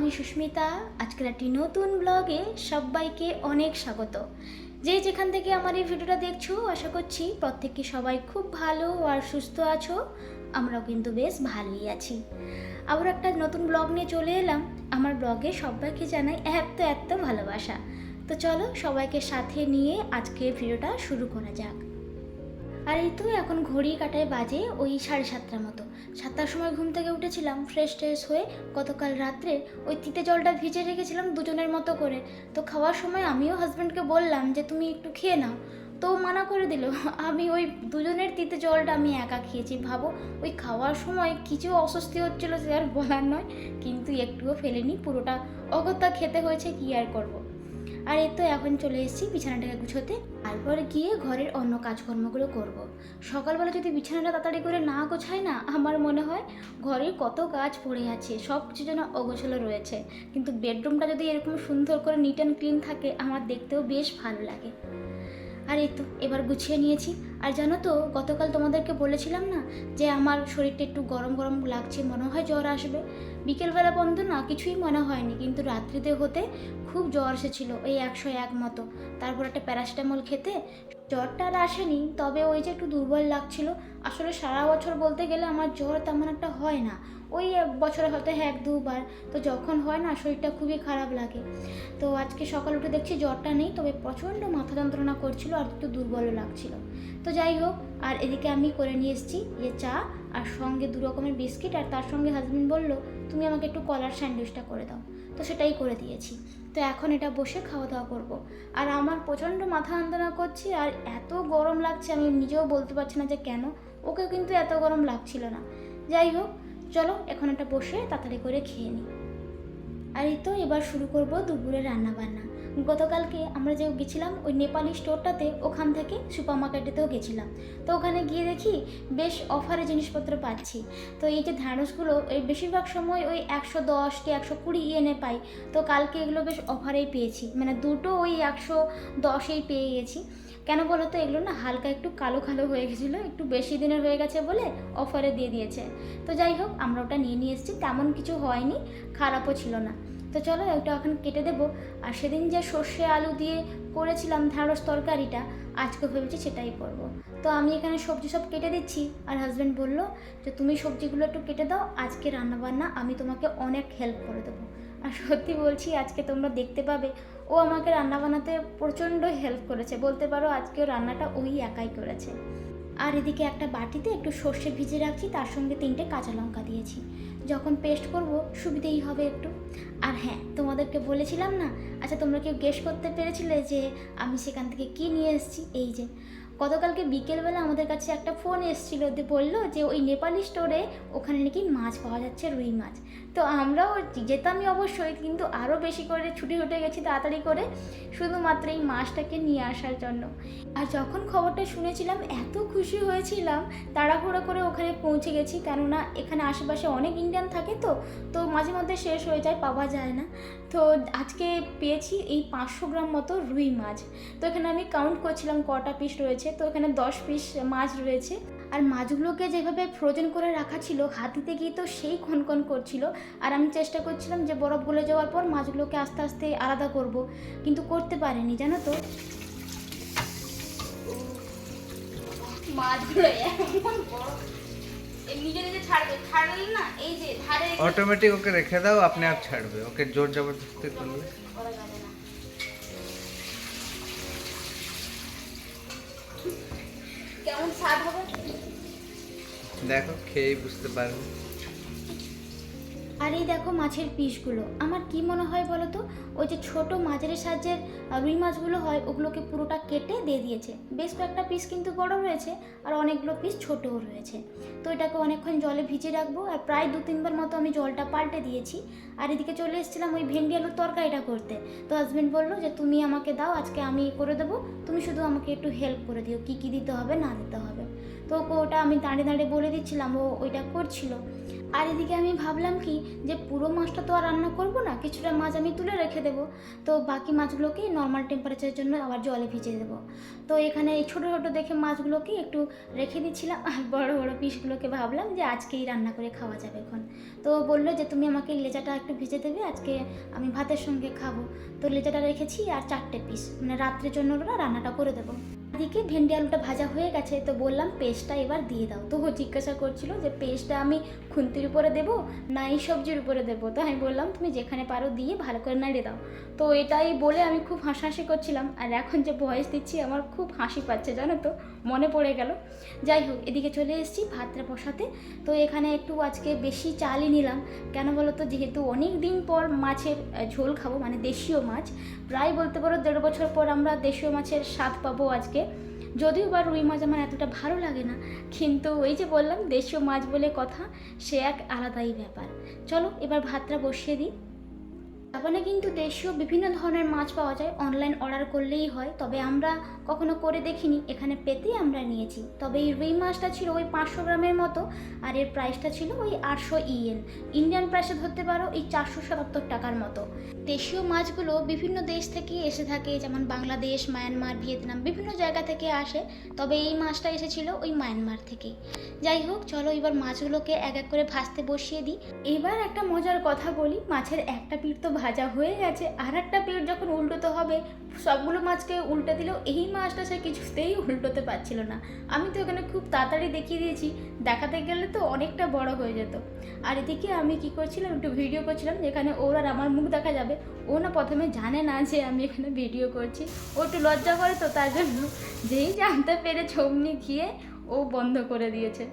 আমি সুস্মিতা, আজকের একটি নতুন ব্লগে সবাইকে অনেক স্বাগত। যে যেখান থেকে আমার এই ভিডিওটা দেখছ, আশা করছি প্রত্যেকে সবাই খুব ভালো আর সুস্থ আছো। আমরাও কিন্তু বেশ ভালোই আছি। আবার একটা নতুন ব্লগ নিয়ে চলে এলাম। আমার ব্লগে সবাইকে জানাই এত এত ভালোবাসা। তো চলো সবাইকে সাথে নিয়ে আজকে ভিডিওটা শুরু করা যাক। আর এই তো এখন ঘড়ি কাটায় বাজে ওই সাড়ে সাতটার মতো। সাতটার সময় ঘুম থেকে উঠেছিলাম ফ্রেশ ট্রেশ হয়ে গতকাল রাত্রে ওই তিতে জলটা ভিজে রেখেছিলাম দুজনের মতো করে। তো খাওয়ার সময় আমিও হাজব্যান্ডকে বললাম যে, তুমি একটু খেয়ে নাও। তো মানা করে দিল, আমি ওই দুজনের তিতে জলটা আমি একা খেয়েছি, ভাবো। ওই খাওয়ার সময় কিছু অস্বস্তি হচ্ছিল সে আর বলার নয়, কিন্তু একটুও ফেলেনি, পুরোটা অগত্যা খেতে হয়েছে, কি আর করব। আর এ তো এখন চলে এসেছি বিছানাটাকে গুছোতে। তারপরে গিয়ে ঘরের অন্য কাজকর্মগুলো করব। সকালবেলা যদি বিছানাটা তাড়াতাড়ি করে না গোছায় না, আমার মনে হয় ঘরের কত কাজ পড়ে আছে, সব কিছু যেন অগোছালো রয়েছে। কিন্তু বেডরুমটা যদি এরকম সুন্দর করে নিট অ্যান্ড ক্লিন থাকে, আমার দেখতেও বেশ ভালো লাগে। আর এই তো, এবার গুছিয়ে নিয়েছি। আর জানো তো, গতকাল তোমাদেরকে বলেছিলাম না যে আমার শরীরটা একটু গরম গরম লাগছে, মনে হয় জ্বর আসবে। বিকেলবেলা বন্ধ না, কিছুই মনে হয়নি, কিন্তু রাত্রিতে হতে খুব জ্বর এসেছিল, ওই একশো এক মতো। তারপর একটা প্যারাসিটামল খেতে জ্বরটা আর আসেনি, তবে ওই যে একটু দুর্বল লাগছিল। আসলে সারা বছর বলতে গেলে আমার জ্বর তেমন একটা হয় না। ওই বছরে হয়তো এক দুবার। তো যখন হয় না, শরীরটা খুবই খারাপ লাগে। তো আজকে সকাল উঠে দেখছি জ্বরটা নেই, তবে প্রচণ্ড মাথা যন্ত্রণা করছিল আর একটু দুর্বলও লাগছিল। তো যাই হোক, আর এদিকে আমি করে নিয়ে এসেছি যে চা আর সঙ্গে দু রকমের বিস্কিট আর তার সঙ্গে হাজবেন্ড বলল, তুমি আমাকে একটু কলার স্যান্ডউইচটা করে দাও। তো সেটাই করে দিয়েছি। তো এখন এটা বসে খাওয়া দাওয়া করব। আর আমার প্রচণ্ড মাথা যন্ত্রণা করছে আর এত গরম লাগছে, আমি নিজেও বলতে পারছি না যে কেন। ওকে কিন্তু এত গরম লাগছিল না। যাই হোক চলো, এখন একটা বসে তাড়াতাড়ি করে খেয়ে নিই। আর এই তো এবার শুরু করব দুপুরে রান্না বান্না গতকালকে আমরা যে গেছিলাম, ওই নেপালি স্টোরটাতে, ওখান থেকে সুপার মার্কেটেতেও গেছিলাম। তো ওখানে গিয়ে দেখি বেশ অফারে জিনিসপত্র পাচ্ছি। তো এই যে ঢ্যাঁড়সগুলো এই বেশিরভাগ সময় ওই একশো দশ কি একশো কুড়ি ইয়েনে পাই। তো কালকে এগুলো বেশ অফারেই পেয়েছি। মানে দুটো ওই একশো দশেই পেয়ে গেছি। কেন বলো তো, এগুলো না হালকা একটু কালো কালো হয়ে গেছিল, একটু বেশি দিনের হয়ে গেছে বলে অফারে দিয়ে দিয়েছে। তো যাই হোক, আমরা ওটা নিয়ে নিয়ে এসেছি, তেমন কিছু হয়নি, খারাপও ছিল না। তো চলো, ওটা এখন কেটে দেবো। আর সেদিন যে সর্ষে আলু দিয়ে করেছিলাম ঢ্যাঁড়স তরকারিটা, আজকে ভেবেছি সেটাই করব। তো আমি এখানে সবজি সব কেটে দিচ্ছি, আর হাজব্যান্ড বলল যে, তুমি সবজিগুলো একটু কেটে দাও, আজকে রান্নাবান্না আমি তোমাকে অনেক হেল্প করে দেবো। আর সত্যি বলছি, আজকে তোমরা দেখতে পাবে, ও আমাকে রান্না বানাতে প্রচণ্ড হেল্প করেছে। বলতে পারো, আজকেও রান্নাটা ওই একাই করেছে। আর এদিকে একটা বাটিতে একটু সর্ষে ভিজে রাখছি তার সঙ্গে তিনটে কাঁচা লঙ্কা দিয়েছি। যখন পেস্ট করব, সুবিধেই হবে একটু। আর হ্যাঁ তোমাদেরকে বলেছিলাম না? আচ্ছা তোমরা কেউ গেস করতে পেরেছিলে যে আমি সেখান থেকে কি নিয়ে এসেছি? এই যে, গতকালকে বিকেলবেলা আমাদের কাছে একটা ফোন এসেছিল দিয়ে বলল যে ওই নেপালি স্টোরে ওখানে নাকি মাছ পাওয়া যাচ্ছে, রুই মাছ। তো আমরাও যেতামই অবশ্যই, কিন্তু আরও বেশি করে ছুটি উঠে গেছি তাড়াতাড়ি করে, শুধুমাত্র এই মাছটাকে নিয়ে আসার জন্য। আর যখন খবরটা শুনেছিলাম, এত খুশি হয়েছিলাম, তাড়াহুড়ো করে ওখানে পৌঁছে গেছি, কেননা এখানে আশেপাশে অনেক ইন্ডিয়ান থাকে তো তো মাঝে মধ্যে শেষ হয়ে যায়, পাওয়া যায় না। তো আজকে পেয়েছি এই পাঁচশো গ্রাম মতো রুই মাছ। তো এখানে আমি কাউন্ট করছিলাম কটা পিস রয়েছে, তো এখানে দশ পিস মাছ রয়েছে। আর মাছগুলোকে যেভাবে ফ্রোজেন করে রাখা ছিল হাতিতে গিয়ে তো সেই খনখন করছিল। আর আমি চেষ্টা করছিলাম যে বরফ গলে যাওয়ার পর মাছগুলোকে আস্তে আস্তে আলাদা করব কিন্তু করতে পারিনি জানো তো। মাছগুলো এমন বড়। নিজে নিজে ছাড়বে ছাড়লে না এই যে ধারে অটোমেটিক ওকে রেখে দাও আপনি আপ ছাড়বে ওকে জোর জবরদস্তি করলে। কেমন স্বাদ হবে? দেখো, খেয়েই বুঝতে পারবে। আর এই দেখো মাছের পিসগুলো। আমার কি মনে হয় বলো তো? ওই যে ছোট মাঝারি সাহায্যে রুই মাছগুলো হয়, ওগুলোকে পুরোটা কেটে দিয়ে দিয়েছে। বেশ কয়েকটা পিস কিন্তু বড় রয়েছে আর অনেকগুলো পিস ছোটও রয়েছে। তো এটাকে অনেকক্ষণ জলে ভিজিয়ে রাখব আর প্রায় দু তিনবার মতো আমি জলটা পাল্টে দিয়েছি। আর এদিকে চলে এসেছিলাম ওই ভেন্ডি আলুর তরকারিটা করতে। তো হাজবেন্ড বলল যে, তুমি আমাকে দাও, আজকে আমি করে দেবো। তুমি শুধু আমাকে একটু হেল্প করে দিও, কী কী দিতে হবে, না দিতে হবে। তো ওকে ওটা আমি দাঁড়িয়ে দাঁড়িয়ে বলে দিচ্ছিলাম, ও ওইটা করছিল। আর এদিকে আমি ভাবলাম কি, যে পুরো মাছটা তো আর রান্না করব না, কিছুটা মাছ আমি তুলে রেখে দেবো। তো বাকি মাছগুলোকে নর্মাল টেম্পারেচারের জন্য আবার জলে ভিজিয়ে দেবো। তো এখানে এই ছোটো ছোটো দেখে মাছগুলোকে একটু রেখে দিচ্ছিলাম, আর বড় বড় পিসগুলোকে ভাবলাম যে আজকেই রান্না করে খাওয়া যাবে এখন। তো বলল যে তুমি আমাকে লেজাটা একটু ভিজে দেবে, আজকে আমি ভাতের সঙ্গে খাব। তো লেজাটা রেখেছি আর চারটে পিস মানে রাত্রের জন্য ওরা রান্নাটা করে দেবো। এদিকে ভেন্ডি আলুটা ভাজা হয়ে গেছে, তো বললাম পেস্টটা এবার দিয়ে দাও। তো জিজ্ঞাসা করছিল যে পেস্টটা আমি খুন্তির উপরে দেবো না এই সবজির উপরে দেবো? তো আমি বললাম, তুমি যেখানে পারো দিয়ে ভালো করে নাড়িয়ে দাও। তো এটাই বলে আমি খুব হাসাহাসি করছিলাম, আর এখন যে ভয়েস দিচ্ছি আমার খুব হাসি পাচ্ছে, জানো তো? মনে পড়ে গেল। যাই হোক, এদিকে চলে এসেছি ভাতটা বসাতে। তো এখানে একটু আজকে বেশি চালই নিলাম। কেন বলো তো, যেহেতু অনেক দিন পর মাছের ঝোল খাব মানে দেশীয় মাছ, প্রায় বলতে পারো দেড় বছর পর আমরা দেশীয় মাছের স্বাদ পাবো আজকে। যদিও বা রুই মাছ আমার এতটা ভালো লাগে না, কিন্তু ওই যে বললাম দেশীয় মাছ বলে কথা, সে এক আলাদাই ব্যাপার। চলো এবার ভাতটা বসিয়ে দিই। জাপানে কিন্তু দেশীয় বিভিন্ন ধরনের মাছ পাওয়া যায়। অনলাইন অর্ডার করলেই হয়। তবে আমরা কখনো করে দেখিনি। এখানে পেতেই আমরা নিয়েছি। তবে এই রুই মাছটা ছিল ওই পাঁচশো গ্রামের মতো। আর এর প্রাইসটা ছিল ওই আটশো ইএন ইন্ডিয়ান প্রাইসে ধরতে পারো, এই চারশো সাতাত্তর টাকার মতো। দেশীয় মাছগুলো বিভিন্ন দেশ থেকে এসে থাকে। যেমন বাংলাদেশ, মায়ানমার, ভিয়েতনাম বিভিন্ন জায়গা থেকে আসে। তবে এই মাছটা এসেছিল ওই মায়ানমার থেকেই যাই হোক, চলো এবার মাছগুলোকে এক এক করে ভাজতে বসিয়ে দিই। এবার একটা মজার কথা বলি। মাছের একটা পিঠ তো ভাজা হয়ে গেছে আর একটা পিঠ যখন উল্টোতে হবে, সবগুলো মাছকে উল্টে দিলেও এই মাছটা সে কিছুতেই উল্টোতে পারছিল না। আমি তো এখানে খুব তাড়াতাড়ি দেখিয়ে দিয়েছি, দেখাতে গেলে তো অনেকটা বড় হয়ে যেত। আর এদিকে আমি কি করছিলাম, একটু ভিডিও করছিলাম, যেখানে ওর আর আমার মুখ দেখা যাবে। ও না প্রথমে জানে না যে আমি এখানে ভিডিও করছি। ও একটু লজ্জা করে তো তার জন্য, যেই জানতে পেরে ছমনি গিয়ে ও বন্ধ করে দিয়েছে।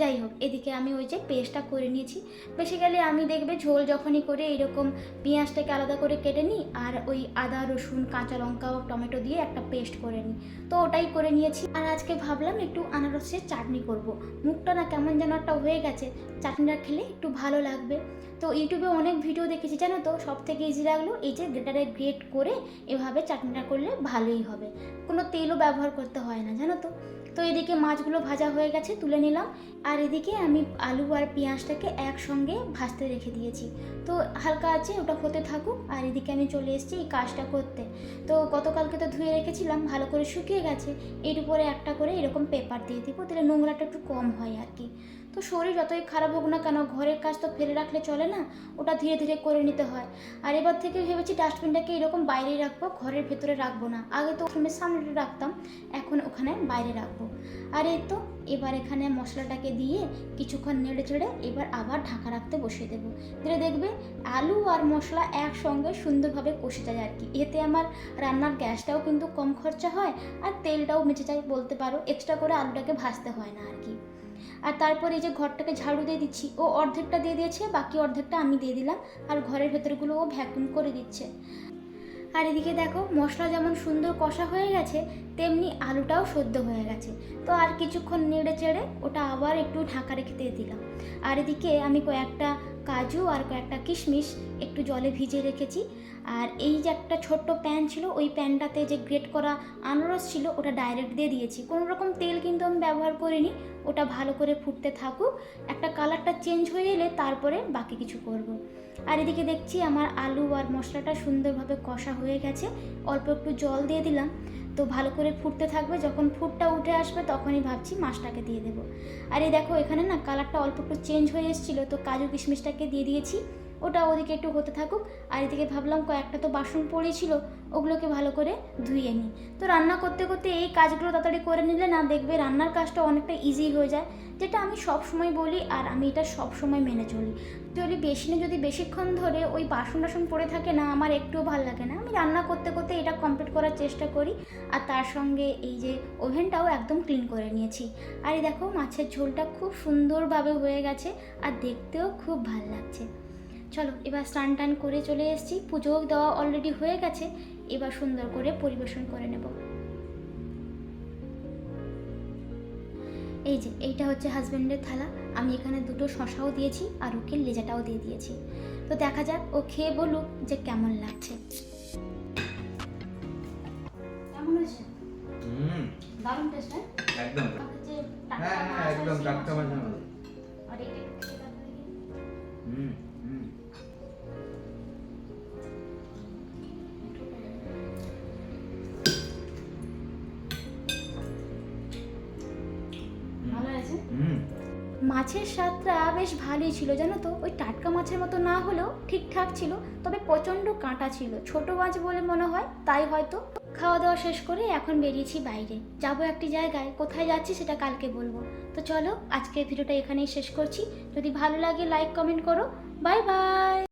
যাই হোক, এদিকে আমি ওই যে পেস্টটা করে নিয়েছি। বেসিক্যালি আমি দেখবে ঝোল যখনই করে এরকম পেঁয়াজটাকে আলাদা করে কেটে নিই আর ওই আদা, রসুন, কাঁচা লঙ্কা ও টমেটো দিয়ে একটা পেস্ট করে নিই। তো ওটাই করে নিয়েছি। আর আজকে ভাবলাম একটু আনারসের চাটনি করব। মুখটা না কেমন যেন একটা হয়ে গেছে। চাটনিটা খেলে একটু ভালো লাগবে। তো ইউটিউবে অনেক ভিডিও দেখেছি, জানো তো? সব থেকে ইজি লাগল এই যে গ্রেটারে গ্রেট করে এভাবে চাটনিটা করলে ভালোই হবে। কোনো তেলও ব্যবহার করতে হয় না, জানো তো? তো এদিকে মাছগুলো ভাজা হয়ে গেছে, তুলে নিলাম। আর এদিকে আমি আলু আর পেঁয়াজটাকে একসঙ্গে ভাজতে রেখে দিয়েছি। তো হালকা আছে, ওটা হতে থাকুক। আর এদিকে আমি চলে এসেছি এই কাজটা করতে। তো গতকালকে তো ধুয়ে রেখেছিলাম, ভালো করে শুকিয়ে গেছে। এর উপরে একটা করে এরকম পেপার দিয়ে দিব, তাহলে নোংরাটা একটু কম হয় আর কি। তো শরীর যতই খারাপ হোক না কেন, ঘরের কাজ তো ফেলে রাখলে চলে না? ওটা ধীরে ধীরে করে নিতে হয়। আর এবার থেকে ভেবেছি ডাস্টবিনটাকে এরকম বাইরেই রাখব, ঘরের ভেতরে রাখব না। আগে তো ওখানে সামনে রাখতাম, এখন ওখানে বাইরে রাখব। আর এই তো, এবার এখানে মশলাটাকে দিয়ে কিছুক্ষণ নেড়ে চেড়ে এবার আবার ঢাকা রাখতে বসিয়ে দেবো। দিলে দেখবে আলু আর মশলা একসঙ্গে সুন্দরভাবে কষে যায় আর কি। এতে আমার রান্নার গ্যাসটাও কিন্তু কম খরচা হয় আর তেলটাও বেঁচে যায় বলতে পারো। এক্সট্রা করে আলুটাকে ভাজতে হয় না আর কি। আর তারপর এই যে ঘরটাকে ঝাড়ু দিয়ে দিচ্ছি, ও অর্ধেকটা দিয়ে দিয়েছে, বাকি অর্ধেকটা আমি দিয়ে দিলাম, আর ঘরের ভেতরগুলো ও ভ্যাকুম করে দিচ্ছে। আর এদিকে দেখো, মশলা যেমন সুন্দর কষা হয়ে গেছে, তেমনি আলুটাও সদ্য হয়ে গেছে। তো আর কিছুক্ষণ নেড়ে চেড়ে ওটা আবার একটু ঢাকা রেখে দিয়ে দিলাম। আর এদিকে আমি কয়েকটা কাজু আর কয়েকটা কিশমিশ একটু জলে ভিজিয়ে রেখেছি। আর এই যে একটা ছোট্ট প্যান ছিল, ওই প্যানটাতে যে গ্রেট করা আনারস ছিল, ওটা ডাইরেক্ট দিয়ে দিয়েছি। কোনো রকম তেল কিন্তু আমি ব্যবহার করিনি, ওটা ভালো করে ফুটতে থাকুক। একটা কালারটা চেঞ্জ হয়ে এলে তারপরে বাকি কিছু করব। আর এদিকে দেখছি আমার আলু আর মশলাটা সুন্দরভাবে কষা হয়ে গেছে। অল্প একটু জল দিয়ে দিলাম। তো ভালো করে ফুটতে থাকবে। যখন ফুটটা উঠে আসবে, তখনই ভাবছি মাছটাকে দিয়ে দেবো। আর এই দেখো, এখানে না কালারটা অল্প একটু চেঞ্জ হয়ে এসেছিল। তো কাজু কিশমিশটাকে দিয়ে দিয়েছি। ওটা ওদিকে একটু হতে থাকুক। আর এদিকে ভাবলাম কয়েকটা তো বাসন পড়েছিল, ওগুলোকে ভালো করে ধুয়ে নিই। তো রান্না করতে করতে এই কাজগুলো তাড়াতাড়ি করে নিলে না দেখবে রান্নার কাজটা অনেকটা ইজি হয়ে যায়, যেটা আমি সব সময় বলি আর আমি এটা সব সময় মেনে চলি। যদি বেশি যদি বেশিক্ষণ ধরে ওই বাসন টাসন পড়ে থাকে না, আমার একটুও ভালো লাগে না। আমি রান্না করতে করতে এটা কমপ্লিট করার চেষ্টা করি। আর তার সঙ্গে এই যে ওভেনটাও একদম ক্লিন করে নিয়েছি। আর এই দেখো মাছের ঝোলটা খুব সুন্দরভাবে হয়ে গেছে, আর দেখতেও খুব ভালো লাগছে। চলো এবার স্নান টান করে চলে এসেছি। পুজোও দেওয়া অলরেডি হয়ে গেছে এবার সুন্দর করে পরিবেশন করে নেব। এই যে এইটা হচ্ছে হাজব্যান্ডের থালা। আমি এখানে দুটো শশাও দিয়েছি আর ওকে লেজাটাও দিয়ে দিয়েছি। তো দেখা যাক ও খেয়ে বলুক যে কেমন লাগছে। কেমন হয়েছে? দারুণ টেস্ট হ্যাঁ? একদম। হ্যাঁ হ্যাঁ একদম টাটকা আর। হুম। মাছের স্বাদটা বেশ ভালোই ছিল, জানো তো? ওই টাটকা মাছের মতো না হলেও ঠিকঠাক ছিল, তবে প্রচণ্ড কাঁটা ছিল। ছোট মাছ বলে মনে হয়, তাই হয়তো। খাওয়া দাওয়া শেষ করে এখন বেরিয়েছি বাইরে। যাব একটি জায়গায়, কোথায় যাচ্ছি সেটা কালকে বলব। তো চলো, আজকের ভিডিওটা এখানেই শেষ করছি। যদি ভালো লাগে লাইক কমেন্ট করো। Bye bye!